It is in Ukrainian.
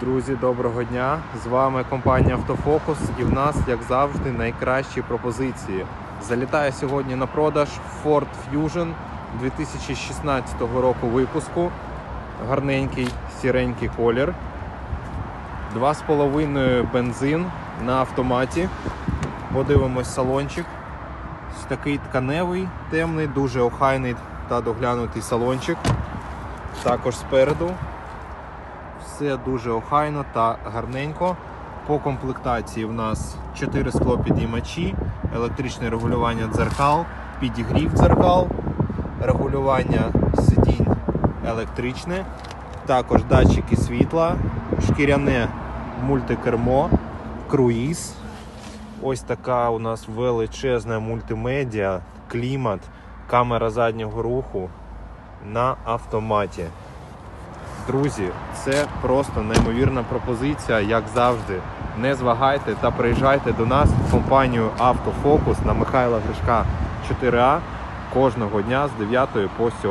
Друзі, доброго дня! З вами компанія Автофокус і в нас, як завжди, найкращі пропозиції. Залітає сьогодні на продаж Ford Fusion 2016 року випуску. Гарненький сіренький колір. 2,5 бензин на автоматі. Подивимось салончик. Ось такий тканевий, темний, дуже охайний та доглянутий салончик. Також спереду все дуже охайно та гарненько. По комплектації в нас 4 склопідіймачі, електричне регулювання дзеркал, підігрів дзеркал, регулювання сидінь електричне, також датчики світла, шкіряне мультикермо, круїз. Ось така у нас величезна мультимедіа, клімат, камера заднього руху на автоматі. Друзі, це просто неймовірна пропозиція, як завжди. Не звагайте та приїжджайте до нас в компанію Автофокус на Михайла Гришка 4А кожного дня з 9 по 7.